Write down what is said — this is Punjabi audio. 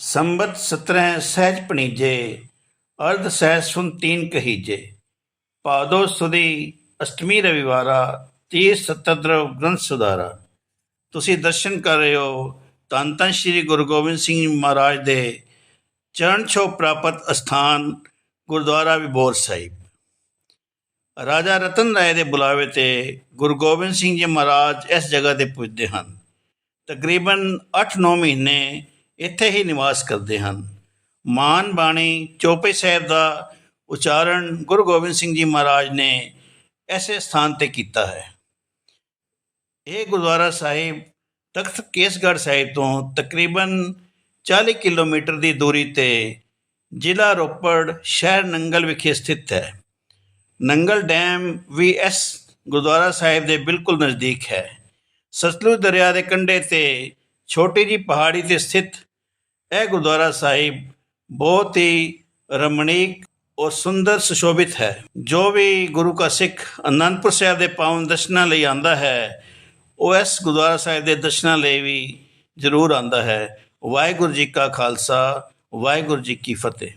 ਸੰਬਤ ਸਤਰਹ ਸਹਿਜ ਪਣੀਜੇ, ਅਰਧ ਸਹਿਜ ਸੁਨ ਤੀਨ ਕਹੀਜੇ। ਪਾਦੋ ਸੁਦੀ ਅਸ਼ਟਮੀ ਰਵਿਵਾਰਾ ਤੀਸ ਸਤਦਰਵ ਗ੍ਰੰਥ ਸੁਧਾਰਾ। ਤੁਸੀਂ ਦਰਸ਼ਨ ਕਰ ਰਹੇ ਹੋ ਧੰਨ ਧੰਨ ਸ੍ਰੀ ਗੁਰੂ ਗੋਬਿੰਦ ਸਿੰਘ ਜੀ ਮਹਾਰਾਜ ਦੇ ਚਰਨ ਛੋ ਪ੍ਰਾਪਤ ਅਸਥਾਨ, ਗੁਰਦੁਆਰਾ ਵਿਭੋਰ ਸਾਹਿਬ। ਰਾਜਾ ਰਤਨ ਰਾਏ ਦੇ ਬੁਲਾਵੇ ਤੇ ਗੁਰੂ ਗੋਬਿੰਦ ਸਿੰਘ ਜੀ ਮਹਾਰਾਜ ਇਸ ਜਗ੍ਹਾ ਤੇ ਪੁੱਜਦੇ ਹਨ। ਤਕਰੀਬਨ 8-9 ਮਹੀਨੇ ਇੱਥੇ ਹੀ ਨਿਵਾਸ ਕਰਦੇ ਹਨ। ਮਾਨ ਬਾਣੀ ਚੌਪੇ ਸਾਹਿਬ ਦਾ ਉਚਾਰਨ ਗੁਰੂ ਗੋਬਿੰਦ ਸਿੰਘ ਜੀ ਮਹਾਰਾਜ ਨੇ ਐਸੇ ਸਥਾਨ ਤੇ ਕੀਤਾ ਹੈ। ਇਹ ਗੁਰਦੁਆਰਾ ਸਾਹਿਬ ਤਖਤ ਕੇਸਗੜ੍ਹ ਸਾਹਿਬ ਤੋਂ ਤਕਰੀਬਨ 40 ਕਿਲੋਮੀਟਰ ਦੀ ਦੂਰੀ ਤੇ ਜ਼ਿਲ੍ਹਾ ਰੋਪੜ ਸ਼ਹਿਰ ਨੰਗਲ ਵਿਖੇ ਸਥਿਤ ਹੈ। ਨੰਗਲ ਡੈਮ ਵੀ ਇਸ ਗੁਰਦੁਆਰਾ ਸਾਹਿਬ ਦੇ ਬਿਲਕੁਲ ਨਜ਼ਦੀਕ ਹੈ। ਸਤਲੁਜ ਦਰਿਆ ਦੇ ਕੰਢੇ ਤੇ ਛੋਟੀ ਜੀ ਪਹਾੜੀ ਤੇ ਸਥਿਤ ਇਹ ਗੁਰਦੁਆਰਾ ਸਾਹਿਬ ਬਹੁਤ ਹੀ ਰਮਣੀਕ ਔਰ ਸੁੰਦਰ ਸੁਸ਼ੋਭਿਤ ਹੈ। ਜੋ ਵੀ ਗੁਰੂ ਕਾ ਸਿੱਖ ਅਨੰਦਪੁਰ ਸਾਹਿਬ ਦੇ ਪਾਵਨ ਦਰਸ਼ਨਾਂ ਲਈ ਆਂਦਾ ਹੈ, ਉਹ ਇਸ ਗੁਰਦੁਆਰਾ ਸਾਹਿਬ ਦੇ ਦਰਸ਼ਨਾਂ ਲਈ ਵੀ ਜ਼ਰੂਰ ਆਂਦਾ ਹੈ। ਵਾਹਿਗੁਰੂ ਜੀ ਕਾ ਖਾਲਸਾ, ਵਾਹਿਗੁਰੂ ਜੀ ਕੀ ਫਤਿਹ।